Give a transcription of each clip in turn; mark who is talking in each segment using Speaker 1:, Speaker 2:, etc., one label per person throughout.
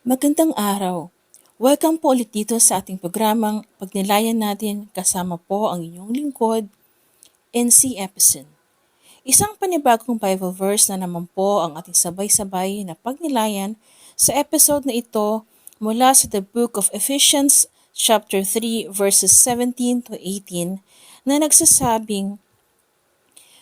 Speaker 1: Magandang araw. Welcome po ulit dito sa ating programang Pagnilayan natin kasama po ang inyong lingkod, NC Epison. Isang panibagong Bible verse na naman po ang ating sabay-sabay na pagnilayan sa episode na ito mula sa the book of Ephesians chapter 3 verses 17 to 18 na nagsasabing,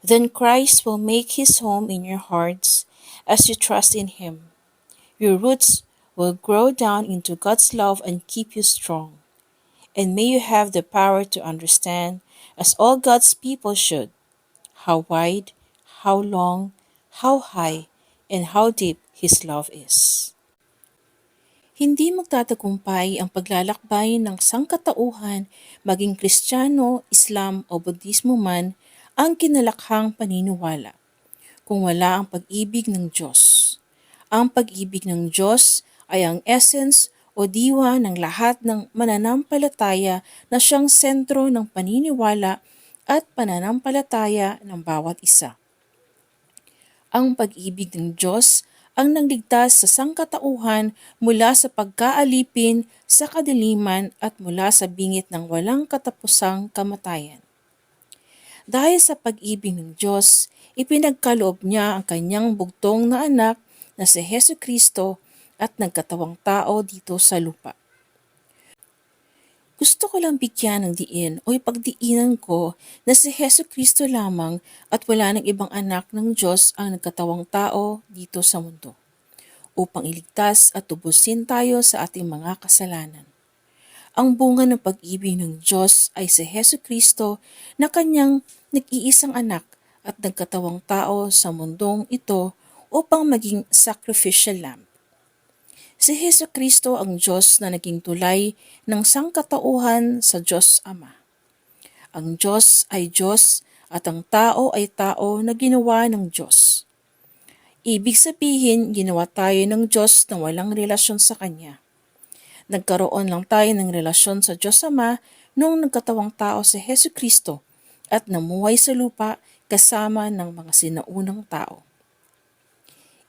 Speaker 1: Then Christ will make His home in your hearts as you trust in Him. Your roots will grow down into God's love and keep you strong. And may you have the power to understand, as all God's people should, how wide, how long, how high, and how deep His love is. Hindi magtatagumpay ang paglalakbay ng sangkatauhan, maging Kristiyano, Islam o Budismo man, ang kinalakhang paniniwala kung wala ang pag-ibig ng Diyos. Ang pag-ibig ng Diyos ay ang essence o diwa ng lahat ng mananampalataya na siyang sentro ng paniniwala at pananampalataya ng bawat isa. Ang pag-ibig ng Diyos ang nagligtas sa sangkatauhan mula sa pagkaalipin sa kadiliman at mula sa bingit ng walang katapusang kamatayan. Dahil sa pag-ibig ng Diyos, ipinagkaloob niya ang kanyang bugtong na anak na si Heso Kristo at nagkatawang tao dito sa lupa. Gusto ko lang bigyan ng diin o ipagdiinan ko na si Heso Kristo lamang at wala ng ibang anak ng Diyos ang nagkatawang tao dito sa mundo upang iligtas at tubusin tayo sa ating mga kasalanan. Ang bunga ng pag-ibig ng Diyos ay si Heso Kristo na kanyang nag-iisang anak at nagkatawang tao sa mundong ito upang maging sacrificial lamb. Si Heso Kristo ang Diyos na naging tulay ng sangkatauhan sa Diyos Ama. Ang Diyos ay Diyos at ang tao ay tao na ginawa ng Diyos. Ibig sabihin, ginawa tayo ng Diyos na walang relasyon sa Kanya. Nagkaroon lang tayo ng relasyon sa Diyos Ama noong nagkatawang tao si Heso Kristo at namuhay sa lupa kasama ng mga sinaunang tao.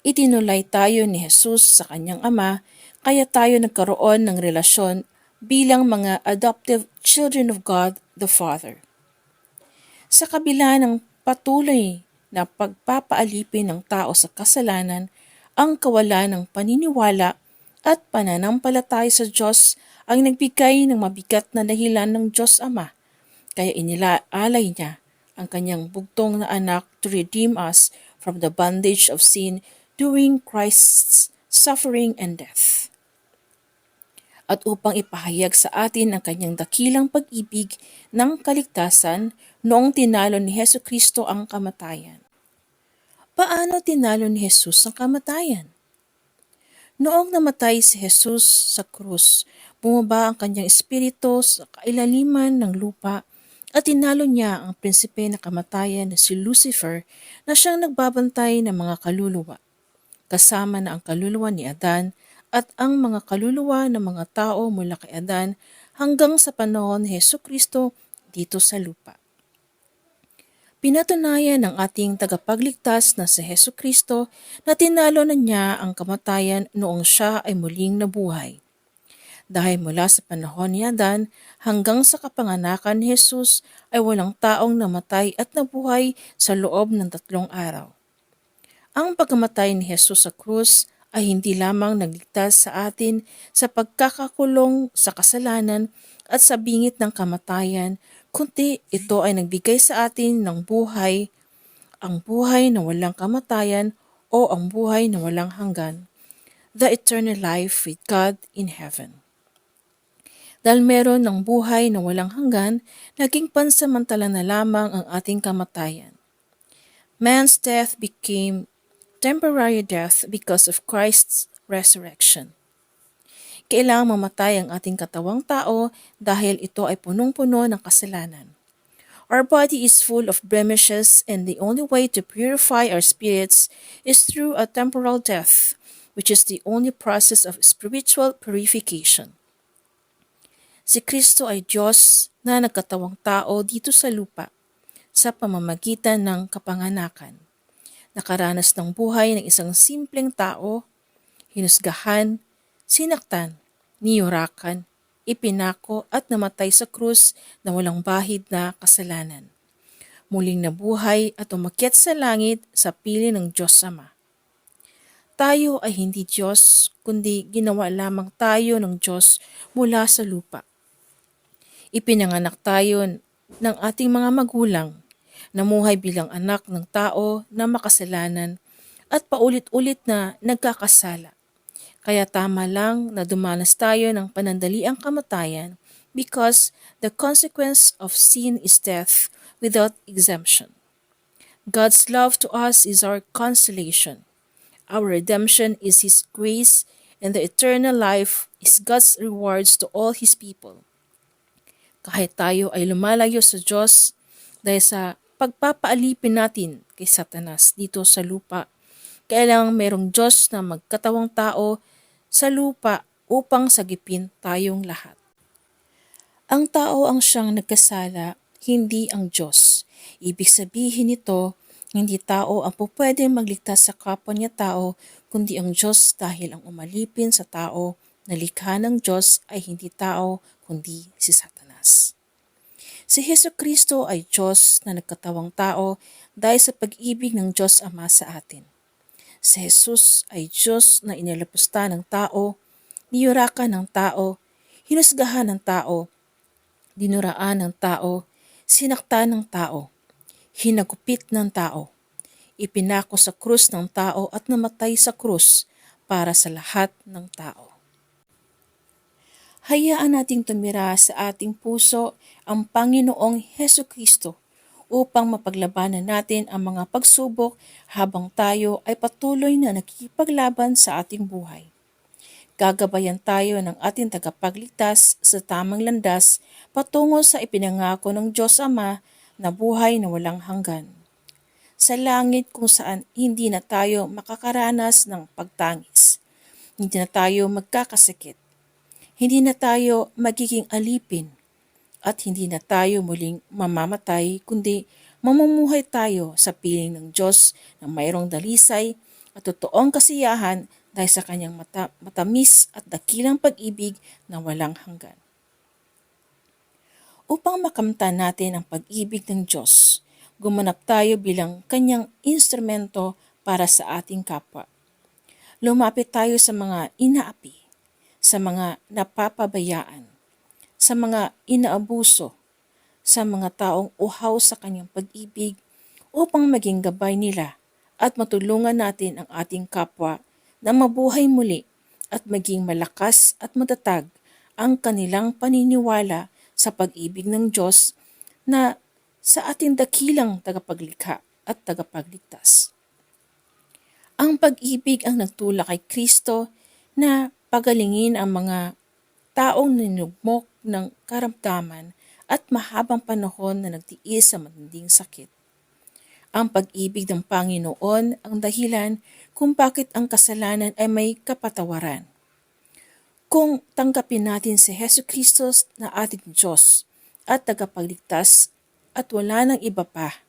Speaker 1: Itinulay tayo ni Jesus sa kanyang ama kaya tayo nagkaroon ng relasyon bilang mga adoptive children of God the Father. Sa kabila ng patuloy na pagpapaalipin ng tao sa kasalanan, ang kawalan ng paniniwala at pananampalataya sa Diyos ang nagbigay ng mabigat na dahilan ng Diyos Ama. Kaya inilaalay niya ang kanyang bugtong na anak to redeem us from the bondage of sin during Christ's suffering and death. At upang ipahayag sa atin ang kanyang dakilang pag-ibig ng kaligtasan noong tinalo ni Heso Kristo ang kamatayan. Paano tinalo ni Jesus ang kamatayan? Noong namatay si Jesus sa krus, bumaba ang kanyang espiritu sa kailaliman ng lupa at tinalo niya ang prinsipe na kamatayan na si Lucifer na siyang nagbabantay ng mga kaluluwa. Kasama na ang kaluluwa ni Adan at ang mga kaluluwa ng mga tao mula kay Adan hanggang sa panahon ni Heso Kristo dito sa lupa. Pinatunayan ng ating tagapagligtas na si Heso Kristo na tinalo na niya ang kamatayan noong siya ay muling nabuhay. Dahil mula sa panahon ni Adan hanggang sa kapanganakan ni Jesus ay walang taong namatay at nabuhay sa loob ng tatlong araw. Ang pagkamatay ni Jesus sa krus ay hindi lamang nagligtas sa atin sa pagkakakulong sa kasalanan at sa bingit ng kamatayan, kundi ito ay nagbigay sa atin ng buhay, ang buhay na walang kamatayan o ang buhay na walang hanggan, the eternal life with God in heaven. Dahil meron ng buhay na walang hanggan, naging pansamantala na lamang ang ating kamatayan. Man's death became temporary death because of Christ's resurrection kailangang mamatay ang ating katawang tao dahil ito ay punong-puno ng kasalanan. Our body is full of blemishes and the only way to purify our spirits is through a temporal death, which is the only process of spiritual purification. Si Kristo ay Diyos na nagkatawang tao dito sa lupa sa pamamagitan ng kapanganakan. Nakaranas ng buhay ng isang simpleng tao, hinusgahan, sinaktan, niyurakan, ipinako at namatay sa krus na walang bahid na kasalanan. Muling nabuhay at umakyat sa langit sa pili ng Diyos Ama. Tayo ay hindi Diyos, kundi ginawa lamang tayo ng Diyos mula sa lupa. Ipinanganak tayo ng ating mga magulang, namuhay bilang anak ng tao na makasalanan at paulit-ulit na nagkakasala. Kaya tama lang na dumanas tayo ng panandaliang kamatayan because the consequence of sin is death without exemption. God's love to us is our consolation. Our redemption is His grace, and the eternal life is God's rewards to all His people kahit tayo ay lumalayo sa Diyos dahil sa pagpapaalipin natin kay Satanas dito sa lupa. Kailangan mayroong Diyos na magkatawang tao sa lupa upang sagipin tayong lahat. Ang tao ang siyang nagkasala, hindi ang Diyos. Ibig sabihin nito, hindi tao ang pupwede magligtas sa kapwa niya tao, kundi ang Diyos dahil ang umalipin sa tao na likha ng Diyos ay hindi tao, kundi si Satanas. Si Heso Kristo ay Diyos na nagkatawang tao dahil sa pag-ibig ng Diyos Ama sa atin. Si Jesus ay Diyos na inalapusta ng tao, niyurakan ng tao, hinusgahan ng tao, dinuraan ng tao, sinaktan ng tao, hinagupit ng tao, ipinako sa krus ng tao at namatay sa krus para sa lahat ng tao. Hayaan nating tumira sa ating puso ang Panginoong Heso Kristo upang mapaglabanan natin ang mga pagsubok habang tayo ay patuloy na nakikipaglaban sa ating buhay. Gagabayan tayo ng ating tagapagligtas sa tamang landas patungo sa ipinangako ng Diyos Ama na buhay na walang hanggan. Sa langit kung saan hindi na tayo makakaranas ng pagtangis. Hindi na tayo magkakasakit hindi na tayo magiging alipin at hindi na tayo muling mamamatay kundi mamumuhay tayo sa piling ng Diyos na mayroong dalisay at totoong kasiyahan dahil sa kanyang mata- matamis at dakilang pag-ibig na walang hanggan. Upang makamtan natin ang pag-ibig ng Diyos, gumanap tayo bilang kanyang instrumento para sa ating kapwa. Lumapit tayo sa mga inaapi sa mga napapabayaan, sa mga inaabuso, sa mga taong uhaw sa kanyang pag-ibig upang maging gabay nila at matulungan natin ang ating kapwa na mabuhay muli at maging malakas at matatag ang kanilang paniniwala sa pag-ibig ng Diyos na sa ating dakilang tagapaglikha at tagapagligtas. Ang pag-ibig ang nagtulak kay Kristo na pagalingin ang mga taong ninugmok ng karamdaman at mahabang panahon na nagtiis sa matinding sakit. Ang pag-ibig ng Panginoon ang dahilan kung bakit ang kasalanan ay may kapatawaran. Kung tanggapin natin si Heso Kristo na ating Diyos at tagapagligtas at wala nang iba pa,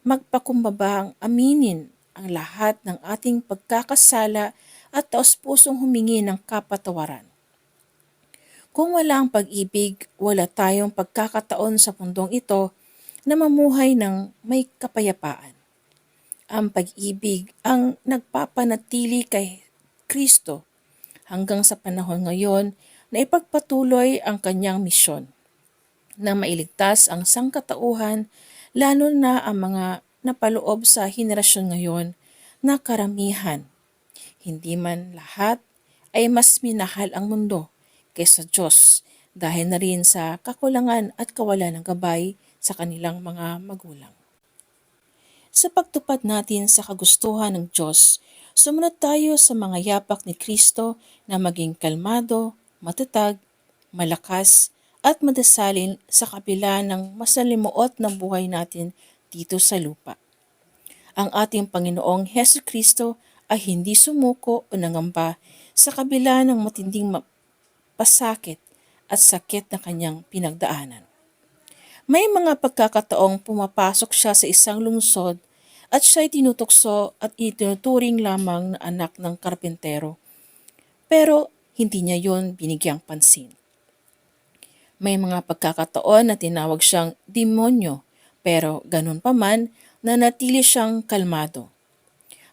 Speaker 1: magpakumbaba ang aminin ang lahat ng ating pagkakasala at taos-pusong humingi ng kapatawaran. Kung wala ang pag-ibig, wala tayong pagkakataon sa pundong ito na mamuhay ng may kapayapaan. Ang pag-ibig ang nagpapanatili kay Kristo hanggang sa panahon ngayon na ipagpatuloy ang kanyang misyon na mailigtas ang sangkatauhan lalo na ang mga napaloob sa henerasyon ngayon na karamihan hindi man lahat ay mas minahal ang mundo kaysa Diyos dahil na rin sa kakulangan at kawalan ng gabay sa kanilang mga magulang. Sa pagtupad natin sa kagustuhan ng Diyos, sumunod tayo sa mga yapak ni Kristo na maging kalmado, matatag, malakas, at madasalin sa kabila ng masalimuot ng buhay natin dito sa lupa. Ang ating Panginoong Heso Kristo ay hindi sumuko o nangamba sa kabila ng matinding pasakit at sakit na kanyang pinagdaanan. May mga pagkakataong pumapasok siya sa isang lungsod at siya'y tinutukso at itinuturing lamang na anak ng karpintero. Pero hindi niya yon binigyang pansin. May mga pagkakataon na tinawag siyang demonyo, pero ganun pa man, nanatili siyang kalmado.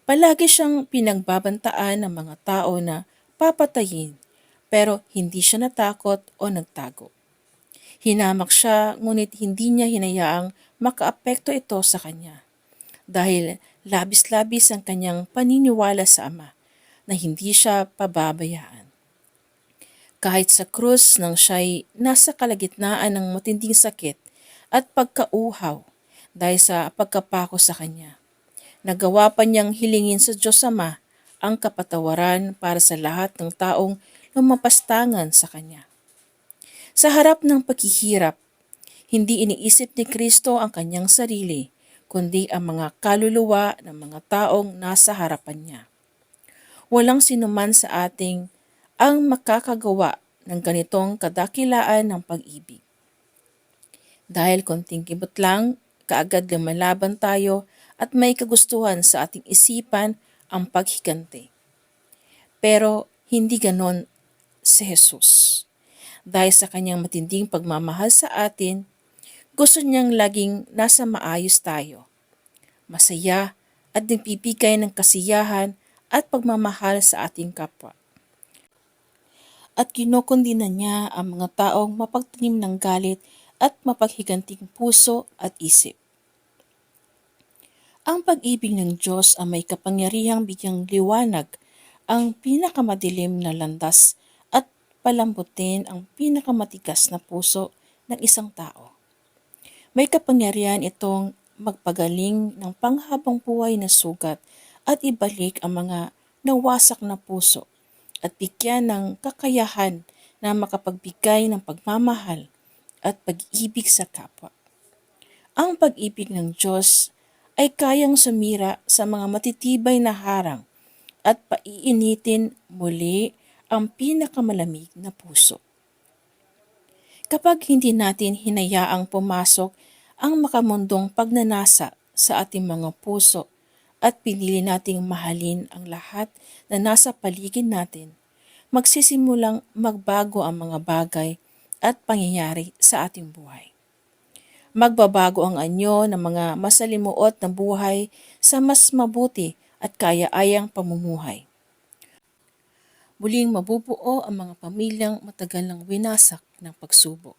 Speaker 1: Palagi siyang pinagbabantaan ng mga tao na papatayin, pero hindi siya natakot o nagtago. Hinamak siya, ngunit hindi niya hinayaang makaapekto ito sa kanya. Dahil labis-labis ang kanyang paniniwala sa Ama na hindi siya pababayaan. Kahit sa krus nang siya'y nasa kalagitnaan ng matinding sakit at pagkauhaw dahil sa pagkapako sa kanya. Nagawa pa niyang hilingin sa Diyos Ama ang kapatawaran para sa lahat ng taong lumapastangan sa kanya. Sa harap ng paghihirap, hindi iniisip ni Kristo ang kanyang sarili, kundi ang mga kaluluwa ng mga taong nasa harapan niya. Walang sinuman sa ating ang makakagawa ng ganitong kadakilaan ng pag-ibig. Dahil konting kibot lang, kaagad lumalaban tayo at may kagustuhan sa ating isipan ang paghiganti. Pero hindi ganon si Jesus. Dahil sa kanyang matinding pagmamahal sa atin, gusto niyang laging nasa maayos tayo. Masaya at nagbibigay ng kasiyahan at pagmamahal sa ating kapwa at kinukundina niya ang mga taong mapagtanim ng galit at mapaghiganting puso at isip. Ang pag-ibig ng Diyos ang may kapangyarihang bigyang liwanag ang pinakamadilim na landas at palambutin ang pinakamatigas na puso ng isang tao. May kapangyarihan itong magpagaling ng panghabang buhay na sugat at ibalik ang mga nawasak na puso at bigyan ng kakayahan na makapagbigay ng pagmamahal at pag-ibig sa kapwa. Ang pag-ibig ng Diyos ay kayang sumira sa mga matitibay na harang at paiinitin muli ang pinakamalamig na puso. Kapag hindi natin hinayaang pumasok ang makamundong pagnanasa sa ating mga puso at pinili nating mahalin ang lahat na nasa paligid natin, magsisimulang magbago ang mga bagay at pangyayari sa ating buhay. Magbabago ang anyo ng mga masalimuot na buhay sa mas mabuti at kaya-ayang pamumuhay. Muling mabubuo ang mga pamilyang matagal nang winasak ng pagsubok.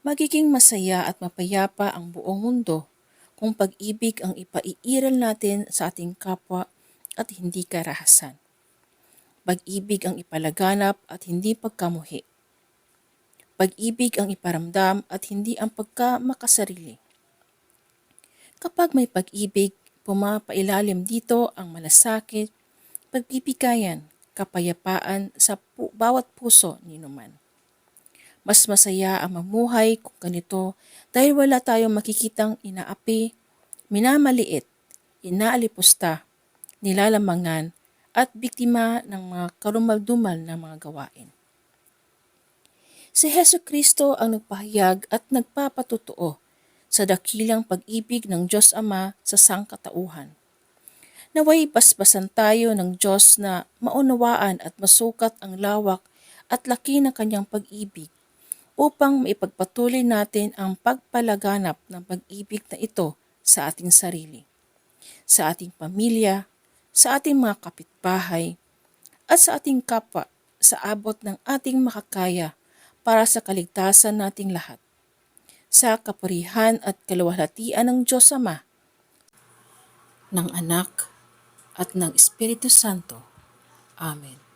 Speaker 1: Magiging masaya at mapayapa ang buong mundo kung pag-ibig ang ipaiiral natin sa ating kapwa at hindi karahasan. Pag-ibig ang ipalaganap at hindi pagkamuhi. Pag-ibig ang iparamdam at hindi ang pagkamakasarili. Kapag may pag-ibig, pumapailalim dito ang malasakit, pagbibigayan, kapayapaan sa pu- bawat puso ni Numan. Mas masaya ang mamuhay kung ganito dahil wala tayong makikitang inaapi, minamaliit, inaalipusta, nilalamangan, at biktima ng mga karumaldumal na mga gawain. Si Heso Kristo ang nagpahayag at nagpapatutuo sa dakilang pag-ibig ng Diyos Ama sa sangkatauhan. Naway basbasan tayo ng Diyos na maunawaan at masukat ang lawak at laki ng kanyang pag-ibig upang maipagpatuloy natin ang pagpalaganap ng pag-ibig na ito sa ating sarili, sa ating pamilya, sa ating mga kapitbahay, at sa ating kapwa sa abot ng ating makakaya para sa kaligtasan nating lahat. Sa kapurihan at kaluwalhatian ng Diyos Ama, ng Anak, at ng Espiritu Santo. Amen.